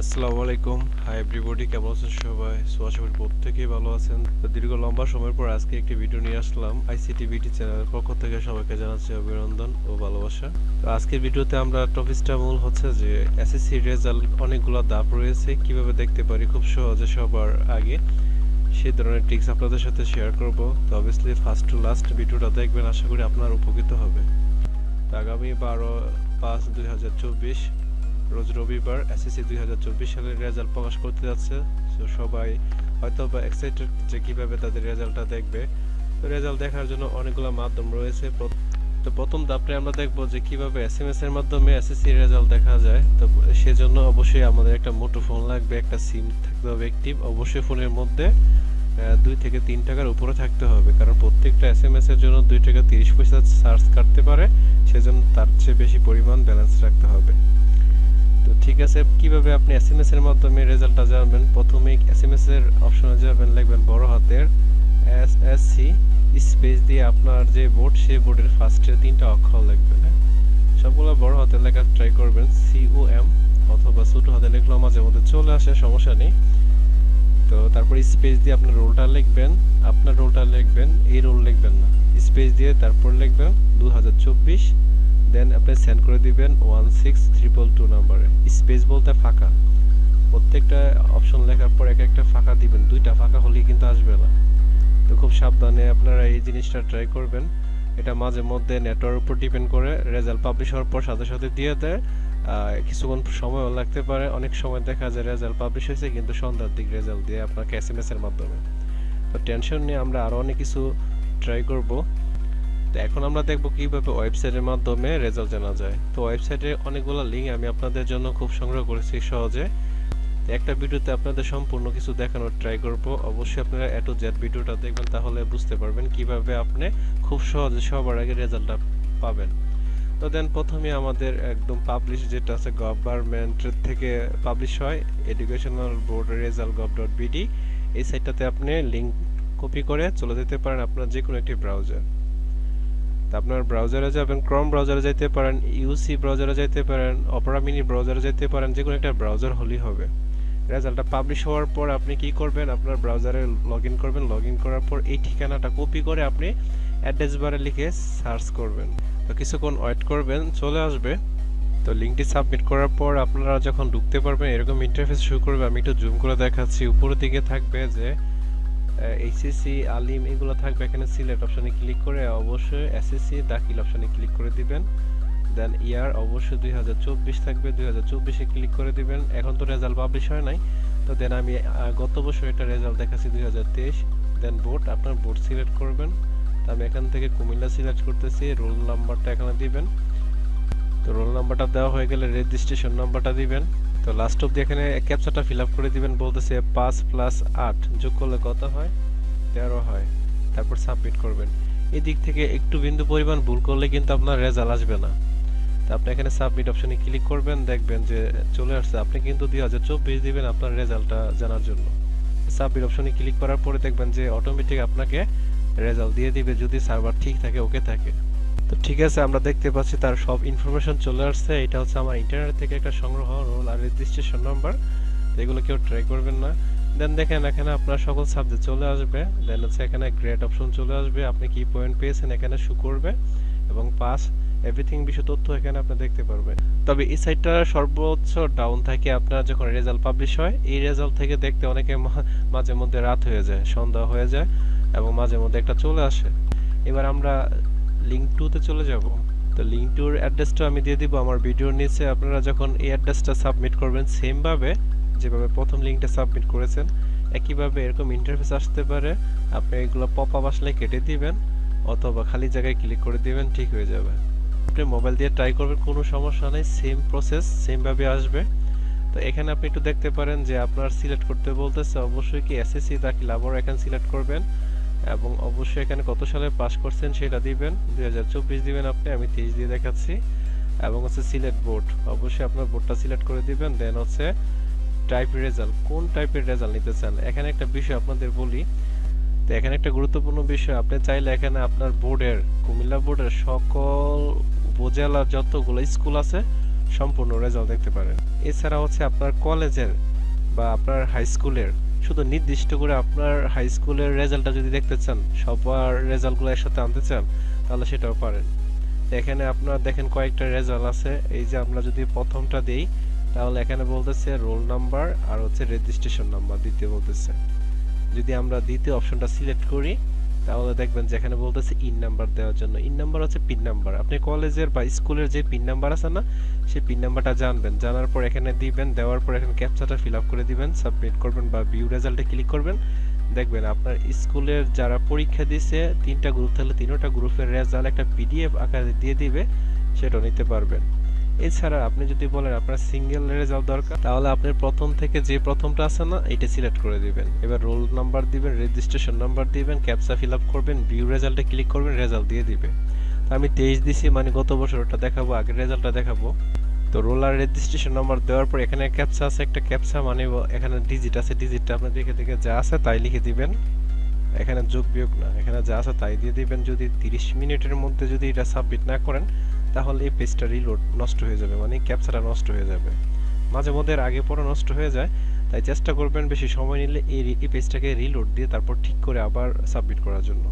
আসসালামু আলাইকুম। Hi everybody কেমন আছেন সবাই? সো আশা করি প্রত্যেকেই ভালো আছেন। তো দীর্ঘ লম্বা সময়ের পর আজকে একটি ভিডিও নিয়ে আসলাম। আইসিটি বিটি চ্যানেলের পক্ষ থেকে সবাইকে জানাচ্ছি অভিনন্দন ও ভালোবাসা। তো আজকের ভিডিওতে আমরা টপিকটা মূল হচ্ছে যে এসএসসি রেজাল্ট অনেকগুলো ধাপ রয়েছে। কীভাবে দেখতে পারি? খুব সহজে সবার আগে সেই ধরনের ট্রিক্স আপনাদের সাথে শেয়ার করব। তো অবভিয়াসলি ফার্স্ট টু লাস্ট ভিডিওটা দেখবেন। আশা করি আপনার উপকৃত হবে। আগামী বারো পাঁচ দুই হাজার চব্বিশ রোজ রবিবার এসএসসি দুই হাজার চব্বিশ সালের রেজাল্ট প্রকাশ করতে যাচ্ছে। তো সবাই হয়তো বা এক্সাইটেড যে কীভাবে তাদের রেজাল্টটা দেখবে। তো রেজাল্ট দেখার জন্য অনেকগুলো মাধ্যম রয়েছে। তো প্রথম ধাপে আমরা দেখব যে কীভাবে এসএমএস এর মাধ্যমে এসএসসি রেজাল্ট দেখা যায়। তো সেজন্য অবশ্যই আমাদের একটা মোটো ফোন লাগবে, একটা সিম থাকতে হবে অ্যাক্টিভ অবশ্যই ফোনের মধ্যে দুই থেকে তিন টাকার উপরে থাকতে হবে। কারণ প্রত্যেকটা এস এম এস এর জন্য দুই টাকা তিরিশ পয়সা চার্জ কাটতে পারে। সেজন্য তার চেয়ে বেশি পরিমাণ ব্যালেন্স রাখতে হবে। তো ঠিক আছে, কীভাবে আপনি এসএমএস এর মাধ্যমে রেজাল্টটা জানবেন? প্রথমে এসএমএস এর অপশনে যাবেন, লিখবেন বড় হাতের এস এস সি স্পেস দিয়ে আপনার যে বোর্ড সেই বোর্ডের ফার্স্টের তিনটা অক্ষর লিখবেন হ্যাঁ? সবগুলো বড় হাতে লেখা ট্রাই করবেন সি ও এম অথবা ছোট হাতে লিখলেও মাঝে মধ্যে চলে আসে, সমস্যা নেই। তো তারপর স্পেস দিয়ে আপনার রোলটা লিখবেন, আপনার রোলটা লিখবেন, এই রোল লিখবেন না। স্পেস দিয়ে তারপর লিখবেন দু হাজার চব্বিশ দেন আপনি সেন্ড করে দিবেন ওয়ান সিক্স ট্রিপল টু নাম্বারে স্পেস বলতে ফাঁকা। প্রত্যেকটা অপশন লেখার পর এক একটা ফাঁকা দিবেন। দুইটা ফাঁকা হলেই কিন্তু আসবে না। তো খুব সাবধানে আপনারা এই জিনিসটা ট্রাই করবেন। এটা মাঝে মধ্যে নেটওয়ার্ক উপর ডিপেন্ড করে রেজাল্ট পাবলিশ হওয়ার পর সাথে সাথে দিয়ে দেয়। কিছুক্ষণ সময়ও লাগতে পারে। অনেক সময় দেখা যায় রেজাল্ট পাবলিশ হয়েছে, কিন্তু সন্ধ্যার দিক রেজাল্ট দিয়ে আপনাকে এস এম এস এর মাধ্যমে। তো টেনশন নিয়ে আমরা আরও অনেক কিছু ট্রাই করব। তো এখন আমরা দেখব কীভাবে ওয়েবসাইটের মাধ্যমে রেজাল্ট জানা যায়। তো ওয়েবসাইটে অনেকগুলো লিঙ্ক আমি আপনাদের জন্য খুব সংগ্রহ করেছি সহজে। একটা ভিডিওতে আপনাদের সম্পূর্ণ কিছু দেখানোর ট্রাই করব। অবশ্যই আপনারা এ টু জেড ভিডিওটা দেখবেন, তাহলে বুঝতে পারবেন কীভাবে আপনি খুব সহজে সবার আগে রেজাল্টটা পাবেন। তো দেন প্রথমে আমাদের একদম পাবলিশ যেটা আছে গভর্নমেন্ট থেকে পাবলিশ হয় educational board result gov dot BD এই সাইটটাতে আপনি লিঙ্ক কপি করে চলে যেতে পারেন আপনার যে কোনো একটি ব্রাউজার আপনার ব্রাউজারে যাবেন ক্রোম ব্রাউজারে যেতে পারেন ইউসি ব্রাউজারে যেতে পারেন অপেরা মিনি ব্রাউজারে যেতে পারেন যে কোনো একটা ব্রাউজার হলেই হবে। রেজাল্টটা পাবলিশ হওয়ার পর আপনি কি করবেন? আপনার ব্রাউজারে লগ ইন করবেন। লগ ইন করার পর এই ঠিকানাটা কপি করে আপনি অ্যাড্রেস বারে লিখে সার্চ করবেন। তো কিছুক্ষণ ওয়েট করবেন, চলে আসবে। তো লিঙ্কটি সাবমিট করার পর আপনারা যখন ঢুকতে পারবেন, এরকম ইন্টারফেস শুরু করবে। আমি একটু জুম করে দেখাচ্ছি। উপরের দিকে থাকবে যে এইচএসসি আলিম এগুলো থাকবে এখানে সিলেক্ট অপশনে ক্লিক করে অবশ্যই এসএসসি দাখিল অপশনে ক্লিক করে দিবেন। দেন ইয়ার অবশ্যই দুই হাজার চব্বিশ থাকবে, দুই হাজার চব্বিশে ক্লিক করে দিবেন। এখন তো রেজাল্ট পাবলিশ হয় নাই। তো দেন আমি গত বছর একটা রেজাল্ট দেখাচ্ছি দুই হাজার তেইশ। দেন বোর্ড আপনার বোর্ড সিলেক্ট করবেন। তো আমি এখান থেকে কুমিল্লা সিলেক্ট করতেছি রোল নাম্বারটা এখানে দিবেন। তো রোল নাম্বারটা দেওয়া হয়ে গেলে রেজিস্ট্রেশন নাম্বারটা দিবেন। তো লাস্ট অব্দি এখানে ক্যাপচাটা ফিল আপ করে দিবেন, বলতেছে পাঁচ প্লাস আট, যোগ করলে কত হয়? তেরো হয়। তারপর সাবমিট করবেন। এই দিক থেকে একটু বিন্দু পরিমাণ ভুল করলে কিন্তু আপনার রেজাল্ট আসবে না। তো আপনি এখানে সাবমিট অপশনে ক্লিক করবেন, দেখবেন যে চলে আসছে। আপনি কিন্তু দুই হাজার চব্বিশ দিবেন আপনার রেজাল্টটা জানার জন্য। সাবমিট অপশনে ক্লিক করার পরে দেখবেন যে অটোমেটিক আপনাকে রেজাল্ট দিয়ে দিবে। যদি সার্ভার ঠিক থাকে ওকে থাকে। তো ঠিক আছে, আমরা দেখতে পাচ্ছি তার সব ইনফরমেশন চলে আসছে। এটা হচ্ছে আমার ইন্টারনেট থেকে একটা সংগ্রহ রোল আর রেজিস্ট্রেশন নাম্বার এগুলো কেউ ট্রাই করবেন না। দেন দেখেন, এখানে আপনার সকল সাবজেক্ট চলে আসবে। দেন হচ্ছে এখানে গ্রেড অপশন চলে আসবে। আপনি কি পয়েন্ট পেয়েছেন এখানে শো করবে এবং পাস এভরিথিং বিষয় তথ্য এখানে আপনি দেখতে পারবেন তবে এই সাইটটা সর্বোচ্চ ডাউন থাকে আপনার যখন রেজাল্ট পাবলিশ হয়, এই রেজাল্ট থেকে দেখতে অনেকে মাঝে মধ্যে রাত হয়ে যায়, সন্ধ্যা হয়ে যায় এবং মাঝে মধ্যে একটা চলে আসে। এবার আমরা লিঙ্ক টুতে চলে যাব। তো লিঙ্ক টুর অ্যাড্রেসটা আমি দিয়ে দিব আমার ভিডিওর নিচে। আপনারা যখন এই অ্যাড্রেসটা সাবমিট করবেন সেমভাবে যেভাবে প্রথম লিঙ্কটা সাবমিট করেছেন, একইভাবে এরকম ইন্টারফেস আসতে পারে। আপনি এগুলো পপ আপ আসলে কেটে দিবেন, অথবা খালি জায়গায় ক্লিক করে দিবেন, ঠিক হয়ে যাবে। আপনি মোবাইল দিয়ে ট্রাই করবেন, কোনো সমস্যা নেই সেম প্রসেস সেমভাবে আসবে। তো এখানে আপনি একটু দেখতে পারেন যে আপনার সিলেক্ট করতে বলতেছে, অবশ্যই কি এসএসসি দাখিল আবার এখানে সিলেক্ট করবেন? এবং অবশ্যই এখানে কত সালে পাস করছেন সেটা দিবেন। দুই হাজার চব্বিশ দিবেন আপনি, আমি তেইশ দিয়ে দেখাচ্ছি। এবং হচ্ছে সিলেক্ট বোর্ড অবশ্যই আপনার বোর্ডটা সিলেক্ট করে দিবেন। দেন হচ্ছে টাইপ রেজাল্ট কোন টাইপের রেজাল্ট নিতে চান? এখানে একটা বিষয় আপনাদের বলি। তো এখানে একটা গুরুত্বপূর্ণ বিষয়, আপনি চাইলে এখানে আপনার বোর্ডের কুমিল্লা বোর্ডের সকল উপজেলার যতগুলো স্কুল আছে, সম্পূর্ণ রেজাল্ট দেখতে পারেন। এছাড়া হচ্ছে আপনার কলেজের বা আপনার হাই স্কুলের শুধু নির্দিষ্ট করে আপনার হাই স্কুলের রেজাল্টটা যদি দেখতে চান, সবার রেজাল্টগুলো একসাথে আনতে চান, তাহলে সেটাও পারেন। এখানে আপনার দেখেন কয়েকটা রেজাল্ট আছে। এই যে আমরা যদি প্রথমটা দিই, তাহলে এখানে বলতেছে রোল নাম্বার আর হচ্ছে রেজিস্ট্রেশন নাম্বার দিতে বলতেছে। যদি আমরা দ্বিতীয় অপশনটা সিলেক্ট করি তাহলে দেখবেন যে এখানে বলতেছে ইন নাম্বার দেওয়ার জন্য। ইন নাম্বার হচ্ছে পিন নাম্বার আপনি কলেজের বা স্কুলের যে পিন নাম্বার আছে না, সেই পিন নাম্বারটা জানবেন। জানার পর এখানে দিবেন, দেওয়ার পর এখানে ক্যাপচাটা ফিল আপ করে দিবেন সাবমিট করবেন বা ভিউ রেজাল্টে ক্লিক করবেন। দেখবেন আপনার স্কুলের যারা পরীক্ষা দিয়েছে তিনটা গ্রুপ থাকলে তিনটা গ্রুপের রেজাল্ট একটা পিডিএফ আকারে দিয়ে দিবে, সেটাও নিতে পারবেন। এছাড়া আপনি যদি বলেন আপনার সিঙ্গেল রেজাল্ট দরকার, তাহলে আপনি প্রথম থেকে যে প্রথমটা আছে না, এটা সিলেক্ট করে দিবেন। এবার রোল নাম্বার দিবেন রেজিস্ট্রেশন নাম্বার দিবেন ক্যাপচা ফিল আপ করবেন ভিউ রেজাল্টে ক্লিক করবেন রেজাল্ট দিয়ে দিবে। আমি তেইশ দিছি মানে গত বছর ওটা দেখাবো, আগের রেজাল্টটা দেখাবো। তো রোল আর রেজিস্ট্রেশন নাম্বার দেওয়ার পর এখানে ক্যাপচা আছে, একটা ক্যাপচা মানে এখানে ডিজিট আছে ডিজিটটা আপনি দেখে দেখে যা আছে তাই লিখে দিবেন। এখানে যোগ বিয়োগ না, এখানে যা আছে তাই দিয়ে দিবেন। যদি তিরিশ মিনিটের মধ্যে যদি এটা সাবমিট না করেন তাহলে এই পেজটা রিলোড নষ্ট হয়ে যাবে মানে ক্যাপচাটা নষ্ট হয়ে যাবে। মাঝে মধ্যে আগে পরে নষ্ট হয়ে যায়, তাই চেষ্টা করবেন বেশি সময় নিলে এই পেজটাকে রিলোড দিয়ে তারপর ঠিক করে আবার সাবমিট করার জন্য।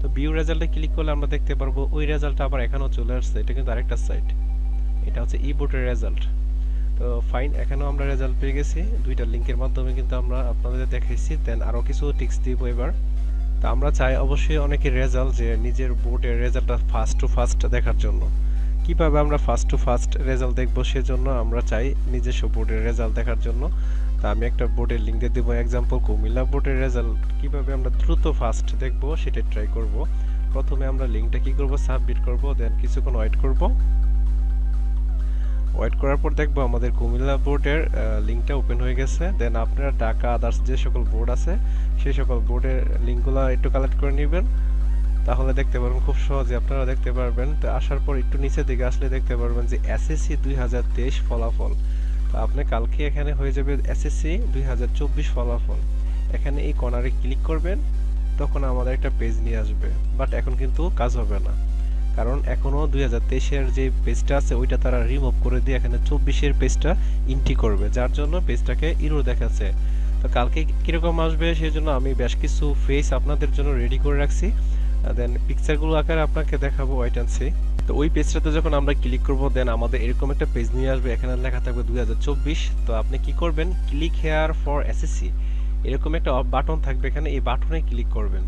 তো ভিউ রেজাল্টে ক্লিক করলে আমরা দেখতে পারব, ওই রেজাল্টটা আবার এখানেও চলে আসছে, এটা কিন্তু আরেকটা সাইট এটা হচ্ছে ই বোর্ডের রেজাল্ট তো ফাইন এখানেও আমরা রেজাল্ট পেয়ে গেছি। দুইটা লিঙ্কের মাধ্যমে কিন্তু আমরা আপনাদের দেখাইছি দেন আরও কিছু টিক্স দিব এবার। তো আমরা চাই অবশ্যই অনেকের রেজাল্ট যে নিজের বোর্ডের রেজাল্টটা ফার্স্ট টু ফার্স্ট দেখার জন্য। কীভাবে আমরা ফার্স্ট টু ফার্স্ট রেজাল্ট দেখব সেজন্য আমরা চাই নিজস্ব বোর্ডের রেজাল্ট দেখার জন্য। তা আমি একটা বোর্ডের লিঙ্ক দিয়ে দেবো। এক্সাম্পল কুমিল্লা বোর্ডের রেজাল্ট কীভাবে আমরা দ্রুত ফার্স্ট দেখব সেটা ট্রাই করব। প্রথমে আমরা লিঙ্কটা কি করব? সাবমিট করব দেন কিছুক্ষণ ওয়েট করব। ওয়েট করার পর দেখব আমাদের কুমিল্লা বোর্ডের লিঙ্কটা ওপেন হয়ে গেছে। দেন আপনারা ঢাকা আদার্স যে সকল বোর্ড আছে সেই সকল বোর্ডের লিঙ্কগুলো একটু কালেক্ট করে নেবেন। তাহলে দেখতে পারবেন, খুব সহজে আপনারা দেখতে পারবেন। তো আসার পর একটু নিচের দিকে আসলে দেখতে পারবেন যে এসএসসি দুই হাজার তেইশ ফলাফল। তো আপনি কালকে এখানে হয়ে যাবে এসএসসি দুই হাজার চব্বিশ ফলাফল। এখানে এই কর্নারে ক্লিক করবেন, তখন আমাদের একটা পেজ নিয়ে আসবে। বাট এখন কিন্তু কাজ হবে না। কারণ এখনও দুই হাজার তেইশের যে পেজটা আছে, ওইটা তারা রিমুভ করে দিয়ে এখানে চব্বিশের পেজটা ইন্টি করবে। যার জন্য পেজটাকে ইরো দেখাচ্ছে। তো কালকে কীরকম আসবে, সেই জন্য আমি বেশ কিছু ফেস আপনাদের জন্য রেডি করে রাখছি। দেন পিকচারগুলো আকারে আপনাকে দেখাবো ওয়েট অ্যান্ড সি তো ওই পেজটাতে যখন আমরা ক্লিক করব দেন আমাদের এরকম একটা পেজ নিয়ে আসবে। এখানে লেখা থাকবে দুই হাজার চব্বিশ। তো আপনি কি করবেন? ক্লিক হেয়ার ফর এসএসসি এরকম একটা বাটন থাকবে এখানে। এই বাটনে ক্লিক করবেন।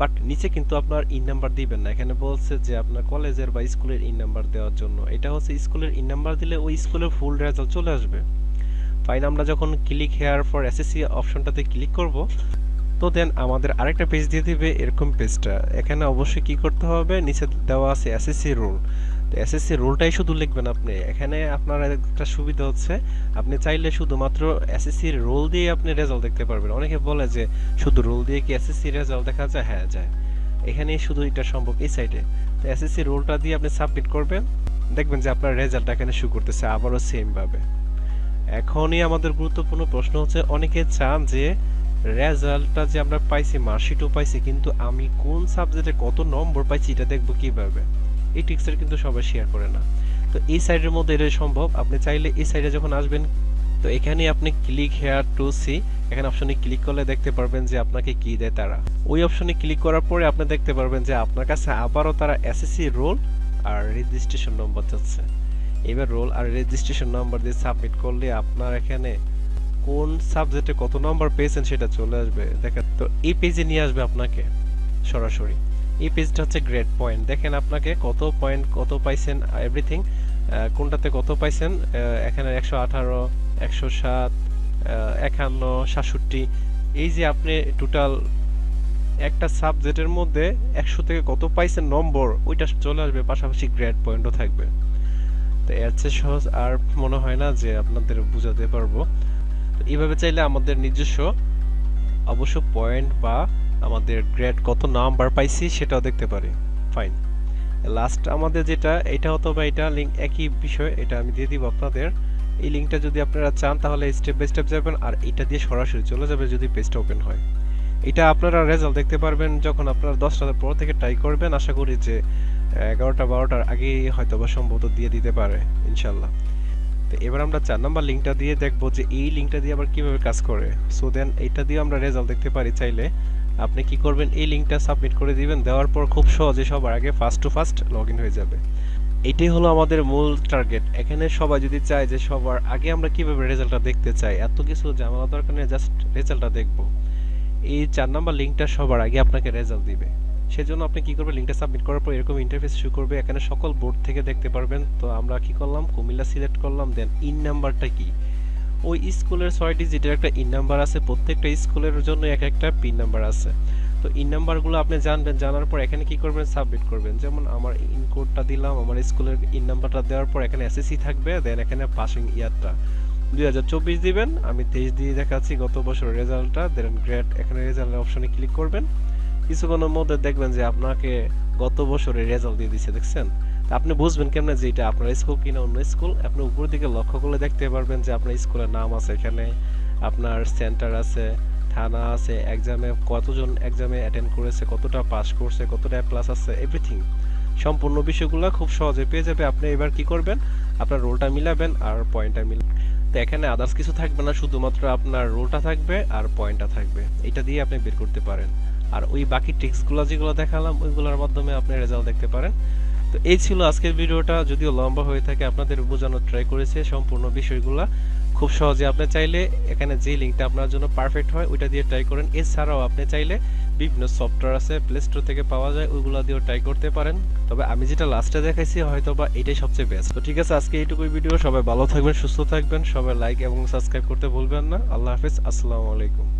বাট নিচে কিন্তু আপনার ইন নাম্বার দিবেন না। এখানে বলছে যে আপনার কলেজের বা স্কুলের ইন নাম্বার দেওয়ার জন্য। এটা হচ্ছে স্কুলের ইন নাম্বার দিলে ওই স্কুলের ফুল রেজাল্ট চলে আসবে। ফাইন আমরা যখন ক্লিক হেয়ার ফর এসএসসি অপশনটাতে ক্লিক করব তো দেন আমাদের আরেকটা পেজ দিয়ে দিবে এরকম পেজটা এখানে অবশ্যই কি করতে হবে? নিচে দেওয়া আছে এসএসসি রুল তো এসএসসি রুলটাই শুধু লিখবেন আপনি। এখানে আপনার একটা সুবিধা হচ্ছে, আপনি চাইলে শুধুমাত্র এসএসসি রোল দিয়ে আপনি রেজাল্ট দেখতে পারবেন। অনেকে বলে যে, শুধু রোল দিয়ে কি এসএসসি রেজাল্ট দেখা যায়? হ্যাঁ যায়। এখানে শুধু এটা সম্ভব এই সাইডে তো এসএসসি রোলটা দিয়ে আপনি সাবমিট করবেন। দেখবেন যে আপনার রেজাল্ট এখানে শু করতেছে, আবারও সেম ভাবে। এখনই আমাদের গুরুত্বপূর্ণ প্রশ্ন হচ্ছে, অনেকে চান যে রেজাল্টটা যে আমরা পাইছি, মার্কশিটও পাইছি, কিন্তু আমি কোন সাবজেক্টে কত নম্বর পাইছি এটা দেখব কীভাবে? এই টিক্সটা কিন্তু সবাই শেয়ার করে না। তো এই সাইডের মধ্যে এটা সম্ভব। আপনি চাইলে এই সাইডে যখন আসবেন, তো এখানে আপনি ক্লিক হেয়ার টু সি এখানে অপশনে ক্লিক করলে দেখতে পারবেন যে আপনাকে কি দেয় তারা। ওই অপশনে ক্লিক করার পরে আপনি দেখতে পারবেন যে আপনার কাছে আবারও তারা এসএসসি রোল আর রেজিস্ট্রেশন নম্বর চাচ্ছে এবার রোল আর রেজিস্ট্রেশন নাম্বার দিয়ে সাবমিট করলে আপনার এখানে কোন সাবজেক্টে কত নম্বর পেয়েছেন সেটা চলে আসবে। দেখেন, তো এই পেজে নিয়ে আসবে আপনাকে সরাসরি। এই পেজটা হচ্ছে গ্রেড পয়েন্ট দেখেন আপনাকে কত পয়েন্ট কত পাইছেন এভরিথিং কোনটাতে কত পাইছেন এখানে একশো আঠারো, একশো সাত একান্ন, সাতষট্টি। এই যে আপনি টোটাল একটা সাবজেক্টের মধ্যে একশো থেকে কত পাইছেন নম্বর, ওইটা চলে আসবে, পাশাপাশি গ্রেড পয়েন্টও থাকবে। তো এর চেয়ে সহজ আর মনে হয় না যে আপনাদের বোঝাতে পারব। এইভাবে চাইলে আমাদের নিজস্ব, অবশ্য পয়েন্ট বা আমাদের গ্রেড কত নাম্বার পাইছি সেটাও দেখতে পারি। ফাইন লাস্ট আমাদের যেটা, এটা হতো বা এটা লিঙ্ক একই বিষয়, এটা আমি দিয়ে দিব আপনাদের। এই লিঙ্কটা যদি আপনারা চান তাহলে স্টেপ বাই স্টেপ যাবেন আর এটা দিয়ে সরাসরি চলে যাবে যদি পেজটা ওপেন হয়। এটা আপনারা রেজাল্ট দেখতে পারবেন যখন আপনারা দশটার পর থেকে ট্রাই করবেন। আশা করি যে, এগারোটা বারোটার আগেই হয়তো বা সম্ভবত দিয়ে দিতে পারে, ইনশাল্লাহ। তো এবার আমরা চার নাম্বার লিঙ্কটা দিয়ে দেখব যে এই লিঙ্কটা দিয়ে আবার কীভাবে কাজ করে। সো দেন এটা দিয়ে আমরা রেজাল্ট দেখতে পারি চাইলে। আপনি কি করবেন? এই লিঙ্কটা সাবমিট করে দিবেন। দেওয়ার পর খুব সহজে সবার আগে ফার্স্ট টু ফার্স্ট লগ হয়ে যাবে। এটাই হলো আমাদের মূল টার্গেট এখানে সবাই যদি চায় যে সবার আগে আমরা কীভাবে রেজাল্টটা দেখতে চাই, এত কিছু ঝামেলা দরকার নেই জাস্ট রেজাল্টটা দেখব। এই চার নাম্বার লিঙ্কটা সবার আগে আপনাকে রেজাল্ট দিবে। সেজন্য আপনি কি করবেন? লিঙ্কটা সাবমিট করার পর এরকম ইন্টারফেস শুরু করবে। এখানে সকল বোর্ড থেকে দেখতে পারবেন। তো আমরা কি করলাম? কুমিল্লা সিলেক্ট করলাম। দেন ইন নাম্বারটা কি? ওই স্কুলের ছয় ডিজিটের একটা ইন নাম্বার আছে। প্রত্যেকটা স্কুলের জন্য এক একটা পিন নাম্বার আছে। তো ইন নাম্বারগুলো আপনি জানবেন। জানার পর এখানে কি করবেন? সাবমিট করবেন। যেমন আমার ইন কোডটা দিলাম, আমার স্কুলের ইন নাম্বারটা দেওয়ার পর এখানে এসএসসি থাকবে। দেন এখানে পাসিং ইয়ারটা দুই হাজার চব্বিশ দিবেন। আমি তেইশ দিয়ে দেখাচ্ছি গত বছরের রেজাল্টটা দেন গ্রেড এখানে রেজাল্টের অপশনে ক্লিক করবেন। কিছুক্ষণের মধ্যে দেখবেন যে আপনাকে গত বছরের রেজাল্ট দিয়ে দিচ্ছে দেখছেন? আপনি বুঝবেন কেমনে যে এটা আপনার স্কুল কিনা অন্য স্কুল আপনি উপর দিকে লক্ষ্য করলে দেখতে পারবেন যে আপনার স্কুলের নাম আছে এখানে, আপনার সেন্টার আছে, থানা আছে এক্সামে কতজন এক্সামে অ্যাটেন্ড করেছে, কতটা পাস করছে, কতটা প্লাস আছে এভরিথিং সম্পূর্ণ বিষয়গুলো খুব সহজে পেয়ে যাবে। আপনি এবার কি করবেন? আপনার রোলটা মিলাবেন আর পয়েন্টটা মিল তো এখানে আদার্স কিছু থাকবে না, শুধুমাত্র আপনার রোলটা থাকবে আর পয়েন্টটা থাকবে। এটা দিয়ে আপনি বের করতে পারেন। আর ওই বাকি ট্রিক্সগুলো যেগুলো দেখালাম, ওইগুলোর মাধ্যমে আপনি রেজাল্ট দেখতে পারেন। তো এই ছিল আজকের ভিডিওটা। যদিও লম্বা হয়ে থাকে, আপনাদের বোঝানোর ট্রাই করেছে সম্পূর্ণ বিষয়গুলো। খুব সহজে আপনি চাইলে এখানে যে লিঙ্কটা আপনার জন্য পারফেক্ট হয়, ওইটা দিয়ে ট্রাই করেন। এছাড়াও আপনি চাইলে বিভিন্ন সফটওয়্যার আছে প্লে স্টোর থেকে পাওয়া যায়, ওইগুলো দিয়েও ট্রাই করতে পারেন। তবে আমি যেটা লাস্টে দেখাইছি হয়তো বা এটাই সবচেয়ে বেস্ট তো ঠিক আছে, আজকে এইটুকুই ভিডিও সবাই ভালো থাকবেন, সুস্থ থাকবেন। সবাই লাইক এবং সাবস্ক্রাইব করতে ভুলবেন না। আল্লাহ হাফিজ, আসসালামু আলাইকুম।